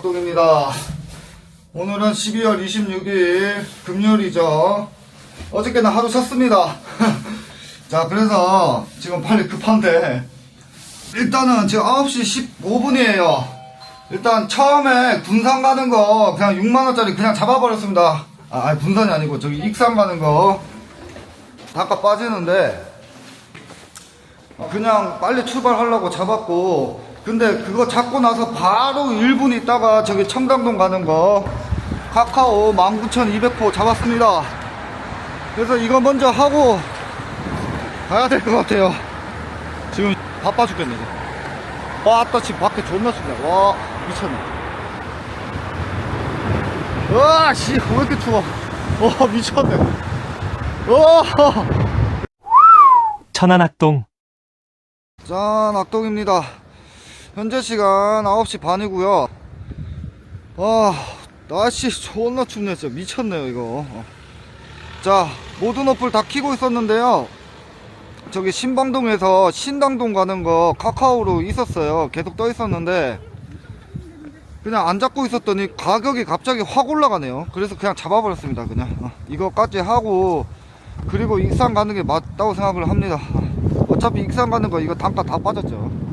악동입니다. 오늘은 12월 26일 금요일이죠. 어저께는 하루 쉬었습니다. 자, 그래서 지금 빨리 급한데 일단은 지금 9시 15분이에요. 일단 처음에 군산 가는 거 그냥 6만원짜리 그냥 잡아버렸습니다. 아, 아니, 군산이 아니고 저기 익산 가는 거 단가 빠지는데 그냥 빨리 출발하려고 잡았고 근데 그거 잡고 나서 바로 1분 있다가 저기 청담동 가는 거. 카카오 19,200호 잡았습니다. 그래서 이거 먼저 하고 가야 될 것 같아요. 지금 바빠 죽겠네 이제. 와 아따 지금 밖에 존나 춥네 와 미쳤네. 와씨 왜 이렇게 추워? 와 미쳤네. 와. 천안악동. 짠 악동입니다 현재 시간 9시 반이고요. 와 날씨 존나 춥네 진짜. 미쳤네요 이거. 자 모든 어플 다 키고 있었는데요. 저기 신방동에서 신당동 가는 거 카카오로 있었어요. 계속 떠 있었는데 그냥 안 잡고 있었더니 가격이 갑자기 확 올라가네요. 그래서 그냥 잡아버렸습니다 그냥. 어, 이거까지 하고 그리고 익산 가는 게 맞다고 생각을 합니다. 어차피 익산 가는 거 이거 단가 다 빠졌죠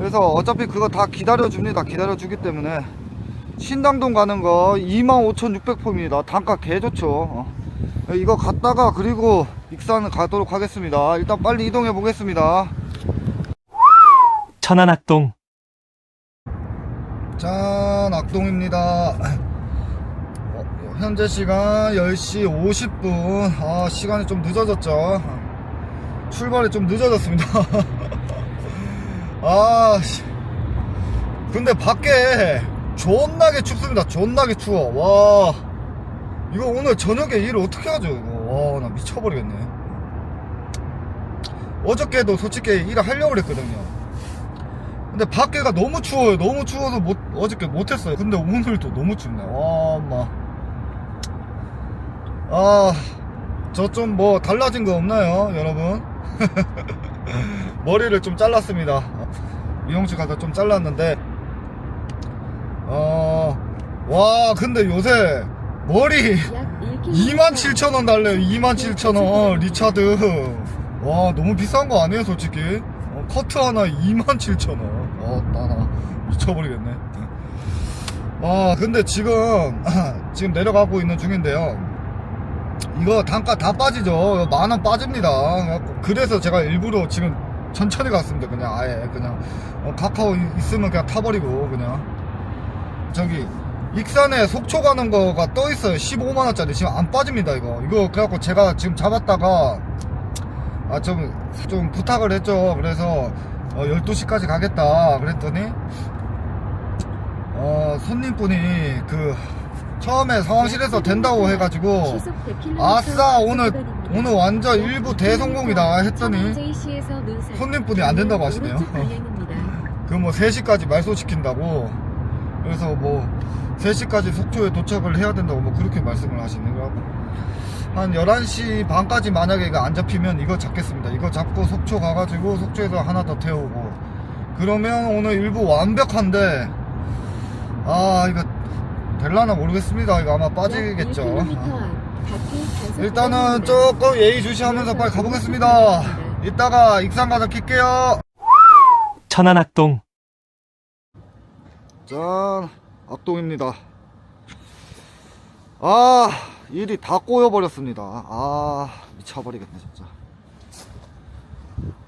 그래서 어차피 그거 다 기다려줍니다. 기다려주기 때문에. 신당동 가는 거 25,600포입니다. 단가 개 좋죠. 어. 이거 갔다가 그리고 익산 가도록 하겠습니다. 일단 빨리 이동해 보겠습니다. 천안악동. 짠 악동입니다. 어, 현재 시간 10시 50분. 아 시간이 좀 늦어졌죠. 출발이 좀 늦어졌습니다 아 씨. 근데 밖에 존나게 춥습니다 존나게 추워 와 이거 오늘 저녁에 일 어떻게 하죠 이거 와 나 미쳐버리겠네 어저께도 솔직히 일을 하려고 그랬거든요 근데 밖에가 너무 추워요. 너무 추워서 못, 어저께 못했어요. 근데 오늘도 너무 춥네. 와, 엄마. 아, 저 좀 뭐 달라진 거 없나요, 여러분? 머리를 좀 잘랐습니다. 미용실 가서 좀 잘랐는데, 어, 와, 근데 요새 머리 27,000원 달래요. 27,000원. 리차드. 와, 너무 비싼 거 아니에요, 솔직히? 어, 커트 하나 27,000원. 어, 나나 미쳐버리겠네. 아, 근데 지금, 지금 내려가고 있는 중인데요. 이거 단가 다 빠지죠. 만 원 빠집니다. 그래갖고 그래서 제가 일부러 지금 천천히 갔습니다. 그냥 아예 그냥 어, 카카오 있으면 그냥 타버리고 그냥 저기 익산에 속초 가는 거가 떠 있어요. 15만 원짜리 지금 안 빠집니다. 이거 이거 그래갖고 제가 지금 잡았다가 아좀좀 부탁을 했죠. 그래서 어, 12시까지 가겠다 그랬더니 어 손님분이 그 처음에 상황실에서 된다고 해가지고 아싸 오늘 오늘 완전 일부 대성공이다 했더니 손님분이 안 된다고 하시네요. 그뭐 3시까지 말소시킨다고? 그래서 뭐 3시까지 속초에 도착을 해야 된다고 뭐 그렇게 말씀을 하시는 거고? 한 11시 반까지 만약에 이거 안 잡히면 이거 잡겠습니다. 이거 잡고 속초 가가지고 속초에서 하나 더 태우고. 그러면 오늘 일부 완벽한데 아 이거 될라나 모르겠습니다. 이거 아마 빠지겠죠. 일단은 조금 예의주시하면서 빨리 가보겠습니다. 이따가 익산 가서 킬게요. 천안악동. 짠 악동입니다. 아 일이 다 꼬여버렸습니다. 아 미쳐버리겠네 진짜.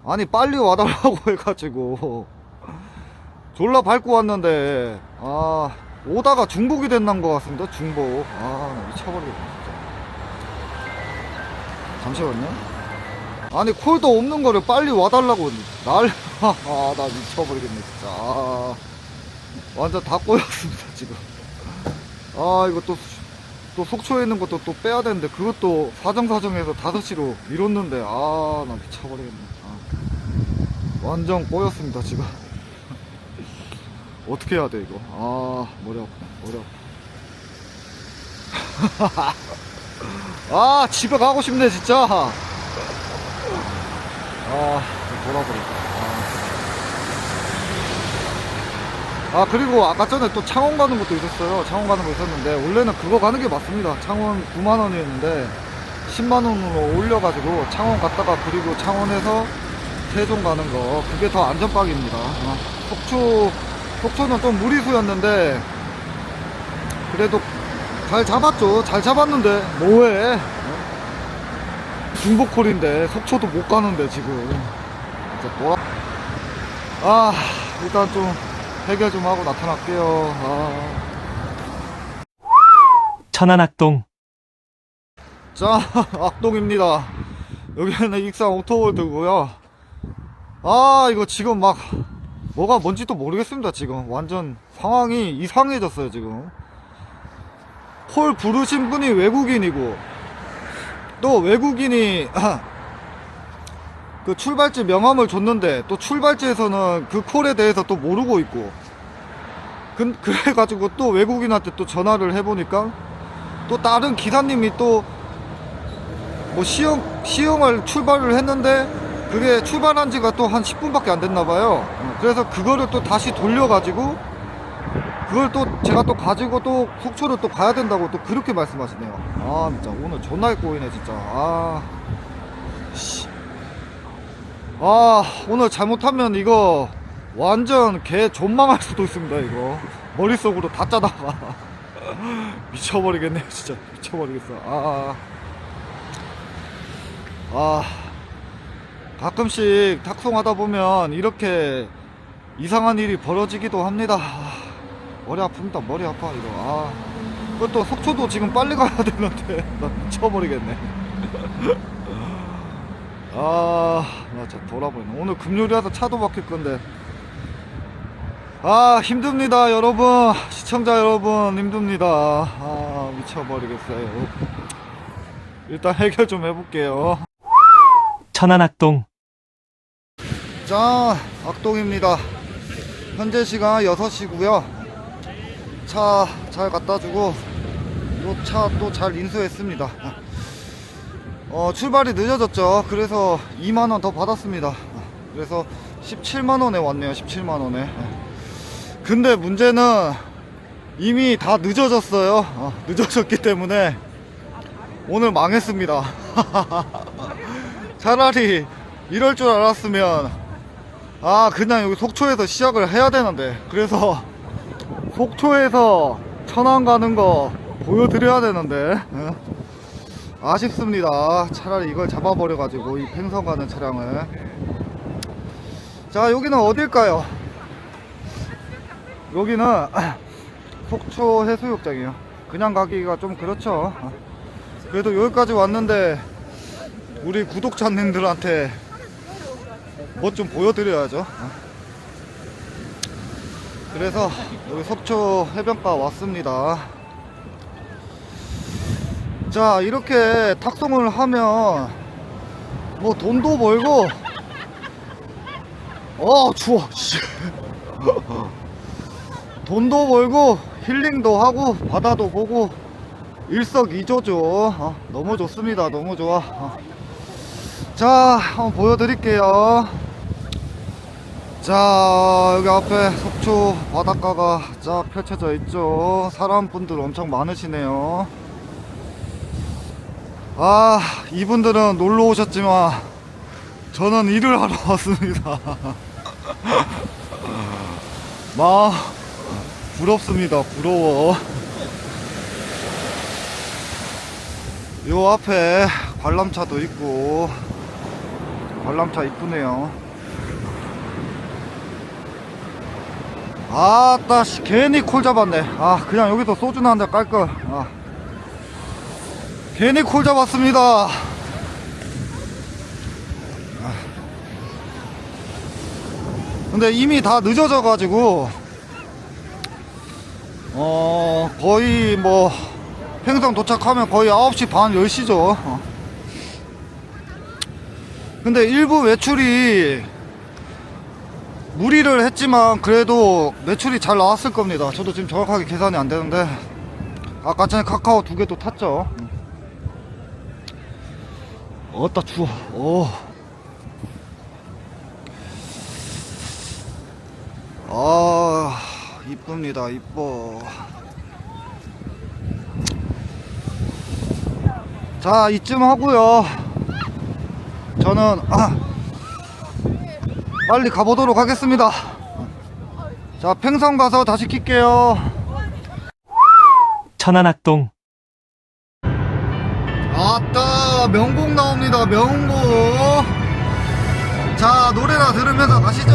아니 빨리 와달라고 해가지고. 졸라 밟고 왔는데. 아 오다가 중복이 됐는 것 같습니다. 중복. 아나 미쳐버리겠네 진짜. 잠시만요. 아니 콜도 없는 거를 빨리 와달라고. 날 아 나 미쳐버리겠네 진짜. 아. 완전 다 꼬였습니다 지금. 아 이거 또, 또 속초에 있는 것도 또 빼야 되는데 그것도 사정사정해서 5시로 미뤘는데 아 나 미쳐버리겠네. 아. 완전 꼬였습니다 지금 어떻게 해야 돼 이거? 아 머리 아파 머리 아파. 아 집에 가고 싶네 진짜. 아 돌아버렸다 아. 아 그리고 아까 전에 또 창원 가는 것도 있었어요. 창원 가는 거 있었는데 원래는 그거 가는 게 맞습니다. 창원 9만원이었는데 10만원으로 올려가지고 창원 갔다가 그리고 창원에서 세종 가는 거. 그게 더 안전빵입니다. 어, 속초 속초는 좀 무리수였는데 그래도 잘 잡았죠. 잘 잡았는데 뭐해? 어? 중복콜인데 속초도 못 가는데 지금. 뭐라 아 일단 좀 해결 좀 하고 나타날게요. 아. 천안악동. 자 악동입니다. 여기는 익산 오토월드고요. 아 이거 지금 막 뭐가 뭔지도 모르겠습니다 지금. 완전 상황이 이상해졌어요 지금. 콜 부르신 분이 외국인이고 또 외국인이 그 출발지 명함을 줬는데 또 출발지에서는 그 콜에 대해서 또 모르고 있고 그, 그래가지고 또 외국인한테 또 전화를 해보니까 또 다른 기사님이 또 뭐 시험 시험을 출발을 했는데 그게 출발한 지가 또 한 10분밖에 안 됐나 봐요. 어, 그래서 그거를 또 다시 돌려 가지고 그걸 또 제가 또 가지고 또 속초를 또 가야 된다고 또 그렇게 말씀하시네요. 아 진짜 오늘 존나 꼬이네 진짜. 아. 씨. 아 오늘 잘못하면 이거 완전 개 존망할 수도 있습니다 이거 머릿속으로 다 짜다가 미쳐버리겠네요 진짜 미쳐버리겠어 아, 아 가끔씩 탁송하다 보면 이렇게 이상한 일이 벌어지기도 합니다 아, 머리 아픕니다 머리 아파 이거 아 그것도 속초도 지금 빨리 가야 되는데 나 미쳐버리겠네 아, 나 진짜 돌아버리네. 오늘 금요일이라서 차도 막힐 건데. 아, 힘듭니다, 여러분. 시청자 여러분, 힘듭니다. 아, 미쳐버리겠어요. 일단 해결 좀 해볼게요. 천안악동 자, 악동입니다. 현재 시간 6시고요. 차 잘 갖다 주고, 요차또 잘 인수했습니다. 어, 출발이 늦어졌죠. 그래서 2만 원 더 받았습니다. 그래서 17만 원에 왔네요. 17만 원에. 근데 문제는 이미 다 늦어졌어요. 어, 늦어졌기 때문에 오늘 망했습니다. 차라리 이럴 줄 알았으면 아 그냥 여기 속초에서 시작을 해야 되는데. 그래서 속초에서 천안 가는 거 보여드려야 되는데. 어? 아쉽습니다. 차라리 이걸 잡아버려 가지고 이 팽성 가는 차량을. 자 여기는 어딜까요? 여기는 속초 해수욕장이에요. 그냥 가기가 좀 그렇죠. 어. 그래도 여기까지 왔는데 우리 구독자님들한테 뭐 좀 보여드려야죠. 어. 그래서 여기 속초 해변가 왔습니다. 자 이렇게 탁송을 하면 뭐 돈도 벌고 어 추워 씨. 돈도 벌고 힐링도 하고 바다도 보고 일석이조죠 어, 너무 좋습니다 너무 좋아 어. 자 한번 보여드릴게요. 자 여기 앞에 속초 바닷가가 쫙 펼쳐져 있죠. 사람분들 엄청 많으시네요. 아 이분들은 놀러 오셨지만 저는 일을 하러 왔습니다. 마 부럽습니다. 부러워. 요 앞에 관람차도 있고 관람차 이쁘네요 아따 씨 괜히 콜 잡았네 아 그냥 여기서 소주나 한 잔 깔걸 아. 괜히 콜 잡았습니다 아. 근데 이미 다 늦어져 가지고 어 거의 뭐 팽성 도착하면 거의 9시 반 10시죠 어. 근데 일부 매출이 무리를 했지만 그래도 매출이 잘 나왔을 겁니다. 저도 지금 정확하게 계산이 안 되는데. 아까 전에 카카오 두 개도 탔죠? 어따 추워. 오. 아 이쁩니다. 이뻐. 자 이쯤 하고요 저는 아, 빨리 가보도록 하겠습니다. 자 팽성 가서 다시 킬게요. 천안악동. 아따 명곡 나옵니다 명곡. 자 노래나 들으면서 가시죠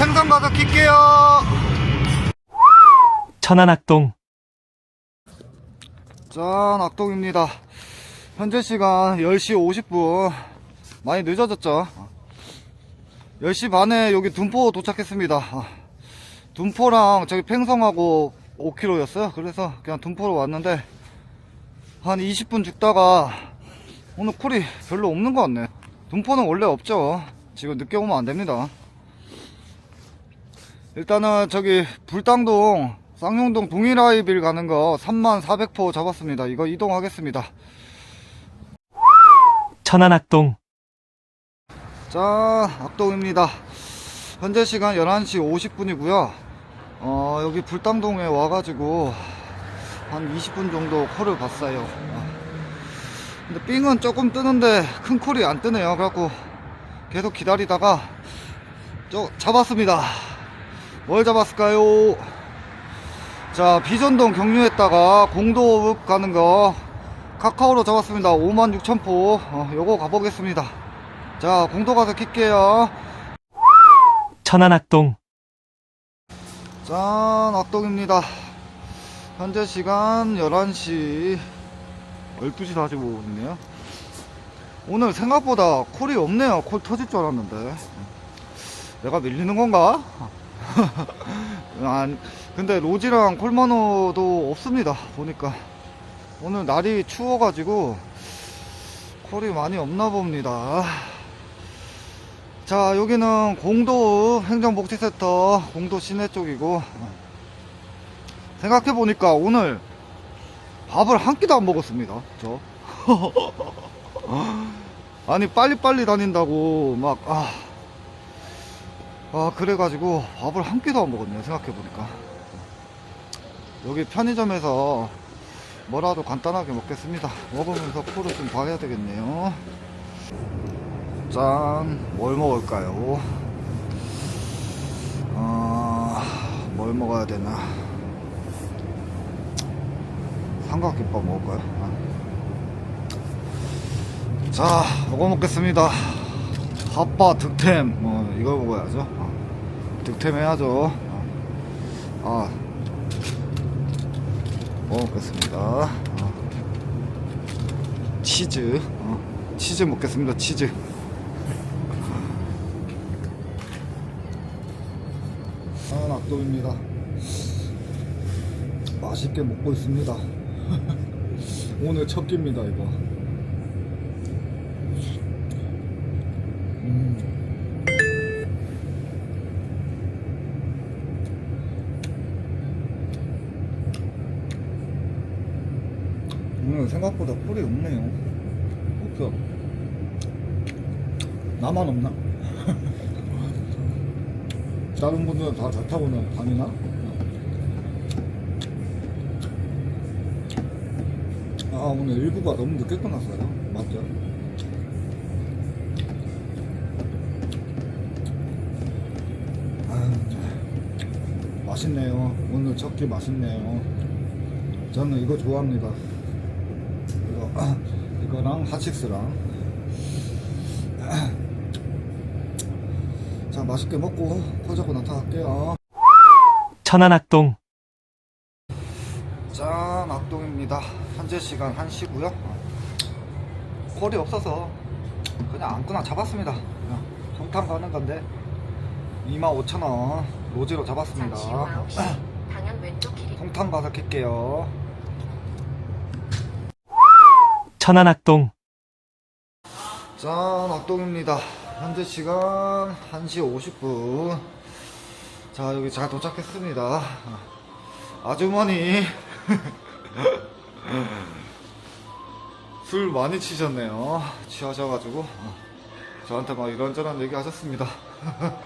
팽성 가서 킬게요. 천안악동. 짠 악동입니다. 현재 시간 10시 50분. 많이 늦어졌죠? 10시 반에 여기 둔포 도착했습니다. 아, 둔포랑 저기 팽성하고 5km였어요. 그래서 그냥 둔포로 왔는데 한 20분 죽다가 오늘 콜이 별로 없는 것 같네. 둔포는 원래 없죠. 지금 늦게 오면 안 됩니다 일단은 저기 불당동 쌍용동 동일아이빌 가는 거 3400포 잡았습니다. 이거 이동하겠습니다. 천안악동. 자 악동입니다. 현재 시간 11시 50분이고요. 어, 여기 불당동에 와가지고 한 20분 정도 콜을 봤어요. 아. 근데 삥은 조금 뜨는데 큰 콜이 안 뜨네요. 그래갖고 계속 기다리다가 저 잡았습니다 뭘 잡았을까요? 자 비전동 경유했다가 공도읍 가는 거 카카오로 잡았습니다. 56,000포. 어, 요거 가보겠습니다. 자 공도 가서 킬게요. 천안악동. 짠 악동입니다. 현재 시간 11시 12시 45분이네요. 오늘 생각보다 콜이 없네요. 콜 터질 줄 알았는데. 내가 밀리는 건가? 안, 근데 로지랑 콜마노도 없습니다 보니까. 오늘 날이 추워가지고 콜이 많이 없나 봅니다. 자 여기는 공도 행정복지센터 공도 시내 쪽이고. 생각해보니까 오늘 밥을 한 끼도 안 먹었습니다 저. 아니 빨리빨리 다닌다고 막 아, 아 그래가지고 밥을 한 끼도 안 먹었네요 생각해보니까 여기 편의점에서 뭐라도 간단하게 먹겠습니다 먹으면서 코를 좀 봐야 되겠네요 짠, 뭘 먹을까요? 어, 뭘 먹어야 되나? 삼각김밥 먹을까요? 아. 자, 이거 먹겠습니다. 핫바 득템, 뭐, 이거 먹어야죠. 어. 득템 해야죠. 어. 아, 먹겠습니다. 어. 치즈, 어. 치즈 먹겠습니다, 치즈. 아, 낙동입니다. 맛있게 먹고 있습니다. 오늘 첫 끼입니다, 이거. 음. 오늘 콜이 없네요. 없어. 나만 없나? 다른 분들은 다 좋다고는 반이나? 아 오늘 일부가 너무 늦게 끝났어요. 맞죠? 맛있네요. 오늘 첫끼 맛있네요. 저는 이거 좋아합니다. 이거랑 핫식스랑. 자 맛있게 먹고 코 잡고 나타날게요. 천안악동 짠 악동입니다. 현재 시간 1시고요. 콜이 없어서 그냥 아무거나 잡았습니다. 그냥 성탕 가는 건데 25,000원 로지로 잡았습니다. 잠시 후 9시 방향 왼쪽 길 성탕 가서 킬게요. 천안 악동 짠 악동입니다. 현재 시간 1시 50분. 자 여기 잘 도착했습니다. 아주머니 술 많이 치셨네요. 취하셔가지고 어, 저한테 막 이런저런 얘기 하셨습니다.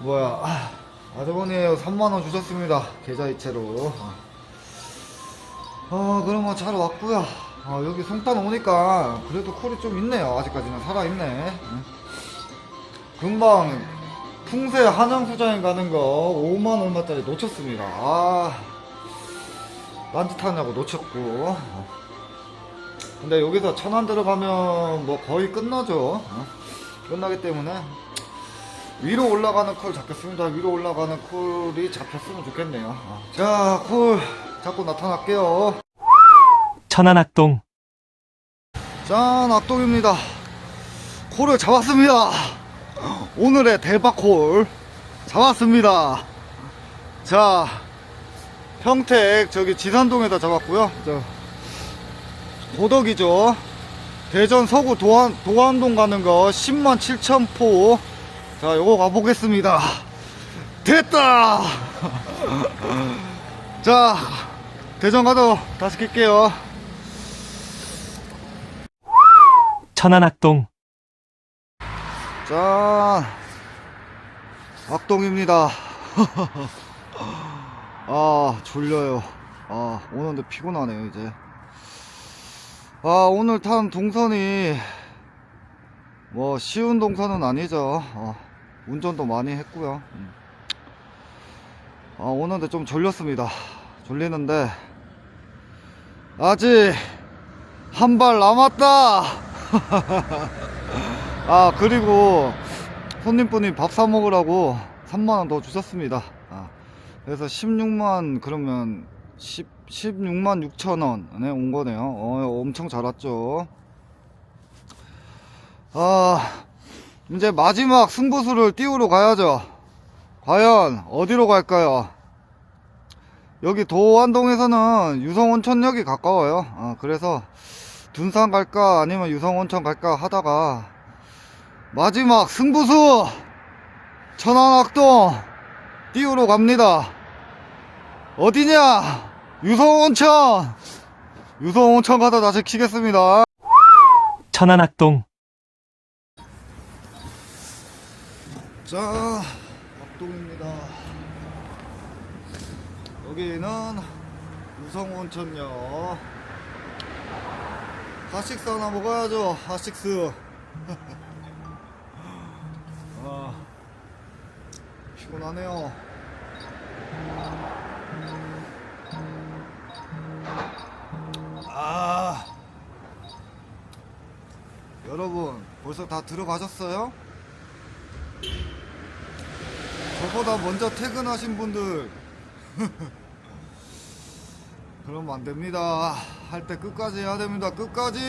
뭐야 아, 아주머니에요 3만원 주셨습니다. 계좌이체로. 어 그러면 잘 왔고요 어, 여기 송탄 오니까 그래도 콜이 좀 있네요 아직까지는 살아있네 응. 금방 풍세 한양수장에 가는 거 5만 얼마짜리 놓쳤습니다 아 딴짓하냐고 놓쳤고 어. 근데 여기서 천안 들어가면 뭐 거의 끝나죠 어. 끝나기 때문에 위로 올라가는 콜 잡겠습니다 위로 올라가는 콜이 잡혔으면 좋겠네요 어. 자콜 잡고 나타날게요. 천안악동. 짠 악동입니다. 콜을 잡았습니다. 오늘의 대박 콜 잡았습니다. 자 평택 저기 지산동에다 잡았고요. 저 고덕이죠. 대전 서구 도안, 도안동 가는 거 10만 7천 포 자 요거 가보겠습니다. 됐다! 자 대전 가도 다시 킬게요. 천안악동. 짠 악동입니다. 아 졸려요. 아 오는데 피곤하네요 이제. 아 오늘 탄 동선이 뭐 쉬운 동선은 아니죠. 어, 운전도 많이 했고요. 음. 아 오는데 좀 졸렸습니다. 졸리는데 아직 한 발 남았다. 아 그리고 손님분이 밥 사 먹으라고 3만원 더 주셨습니다. 아, 그래서 16만 그러면 10, 16만 6천원에 온 거네요. 어, 엄청 잘 왔죠. 아 이제 마지막 승부수를 띄우러 가야죠. 과연 어디로 갈까요 여기 도안동에서는 유성온천역이 가까워요. 아, 그래서 둔산 갈까 아니면 유성온천 갈까 하다가 마지막 승부수 천안악동 띄우러 갑니다. 어디냐? 유성온천! 유성온천 가다 다시 키겠습니다. 천안악동. 자 악동입니다 여기는 유성온천역. 핫식스 하나 먹어야죠 핫식스. 아 피곤하네요. 아 여러분 벌써 다 들어가셨어요? 저보다 먼저 퇴근하신 분들 그러면 안 됩니다. 할 때 끝까지 해야 됩니다. 끝까지.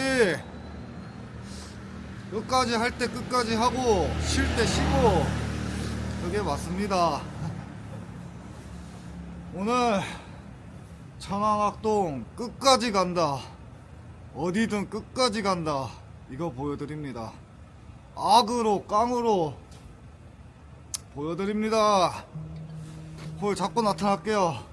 끝까지 할 때 끝까지 하고 쉴 때 쉬고 그게 맞습니다. 오늘 천안악동 끝까지 간다. 어디든 끝까지 간다. 이거 보여드립니다. 악으로 깡으로 보여드립니다. 홀 잡고 나타날게요.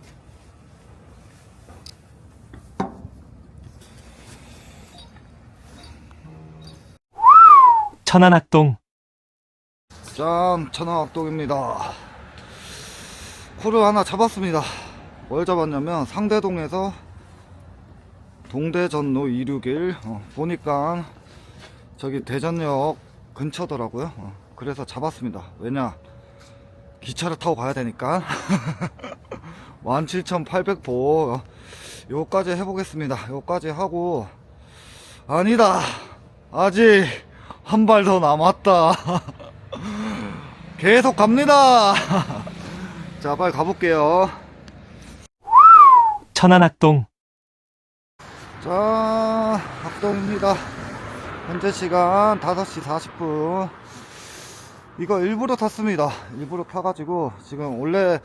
천안악동 짠, 천안악동입니다. 코를 하나 잡았습니다. 뭘 잡았냐면 상대동에서 동대전로 261 어, 보니까 저기 대전역 근처더라고요. 어, 그래서 잡았습니다. 왜냐 기차를 타고 가야 되니까 17,800보 어, 요까지 해보겠습니다. 요까지 하고 아니다 아직 한 발 더 남았다. 계속 갑니다. 자, 빨리 가볼게요. 천안악동 자, 합동입니다. 현재 시간 5시 40분. 이거 일부러 탔습니다. 일부러 타가지고, 지금 원래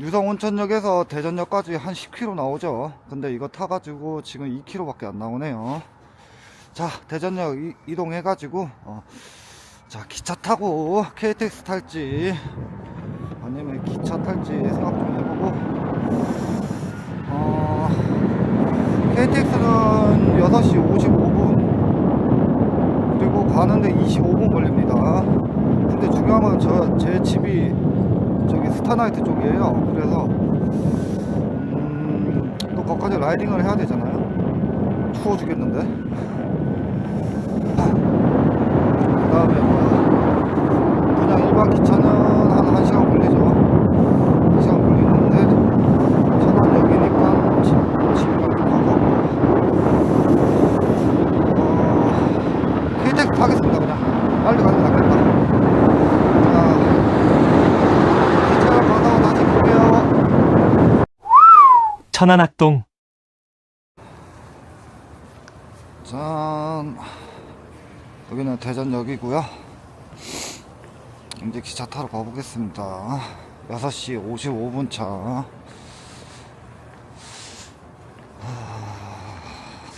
유성 온천역에서 대전역까지 한 10km 나오죠. 근데 이거 타가지고 지금 2km밖에 안 나오네요. 자, 대전역 이, 이동해가지고, 어, 자, 기차 타고 KTX 탈지, 아니면 기차 탈지 생각 좀 해보고, 어, KTX는 6시 55분 그리고 가는데 25분 걸립니다. 근데 중요한 건 저 제 집이 저기 스타나이트 쪽이에요. 그래서 음, 또 거기까지 라이딩을 해야 되잖아요. 추워 죽겠는데 그 다음에 뭐 그냥 일반 기차는 한 1시간 걸리죠. 1시간 걸리는데 천안역이니까 집, 집이랑 가깝고 어, KTX 타겠습니다 그냥. 빨리 가는 게 낫겠다 천안악동 짠 여기는 대전역이고요. 이제 기차 타러 가보겠습니다. 6시 55분 차.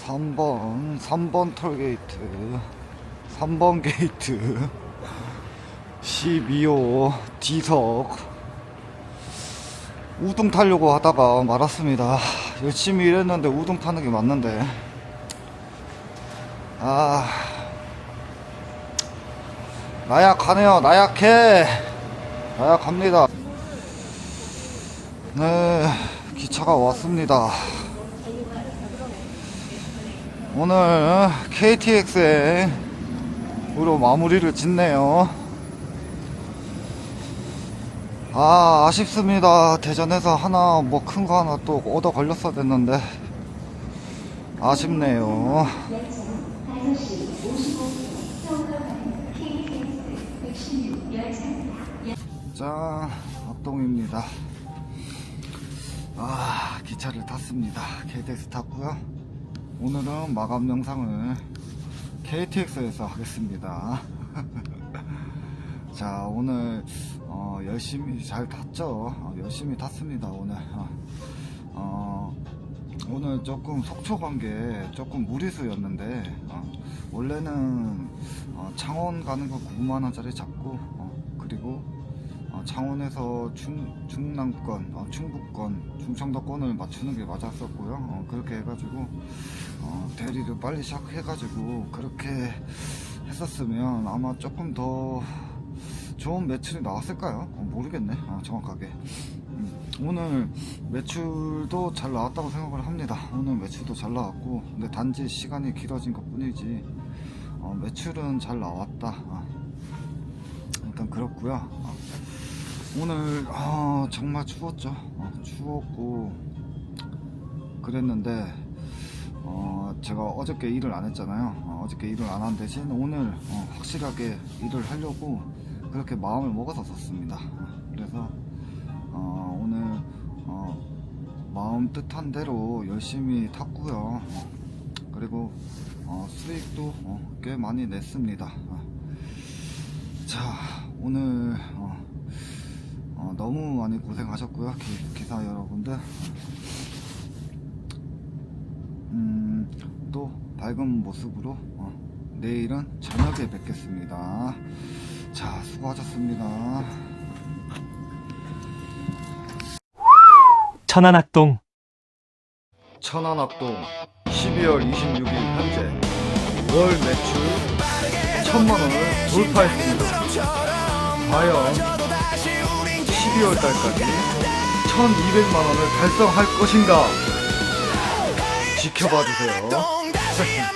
3번 3번 톨게이트 3번 게이트 12호 D석. 우등 타려고 하다가 말았습니다. 열심히 일했는데 우등 타는 게 맞는데. 아 나약하네요. 나약해. 나약합니다. 네 기차가 왔습니다. 오늘 KTX으로 마무리를 짓네요. 아 아쉽습니다. 대전에서 하나 뭐 큰 거 하나 또 얻어 걸렸어야 됐는데. 아쉽네요 짠, 합동입니다. 아, 기차를 탔습니다. KTX 탔고요. 오늘은 마감 영상을 KTX에서 하겠습니다. 자, 오늘 어, 열심히 잘 탔죠. 어, 열심히 탔습니다. 오늘. 어, 어, 오늘 조금 속초 간 게 조금 무리수였는데 어, 원래는 어, 창원 가는 거 9만 원짜리 잡고 어, 그리고 어, 창원에서 충, 충남권, 어, 충북권, 충청도권을 맞추는 게 맞았었고요. 어, 그렇게 해가지고 어, 대리를 빨리 시작해가지고 그렇게 했었으면 아마 조금 더 좋은 매출이 나왔을까요? 어, 모르겠네. 아, 정확하게. 음, 오늘 매출도 잘 나왔다고 생각을 합니다. 오늘 매출도 잘 나왔고, 근데 단지 시간이 길어진 것 뿐이지, 어, 매출은 잘 나왔다. 아, 일단 그렇고요. 어, 오늘 아, 정말 추웠죠. 어, 추웠고 그랬는데 어, 제가 어저께 일을 안 했잖아요. 어, 저께 일을 안 한 대신 오늘 어, 확실하게 일을 하려고 그렇게 마음을 먹어서 썼습니다. 어, 그래서 어, 오늘 어, 마음 뜻한 대로 열심히 탔고요. 어, 그리고 어, 수익도 어, 꽤 많이 냈습니다. 어. 자 오늘 어, 어, 너무 많이 고생하셨고요 기, 기사 여러분들. 음, 또 밝은 모습으로 어, 내일은 저녁에 뵙겠습니다. 자 수고하셨습니다. 천안악동. 천안악동 12월 26일 현재 월 매출 천만 원을 돌파했습니다. 과연 12월 달까지 1200만 원을 달성할 것인가? 지켜봐 주세요.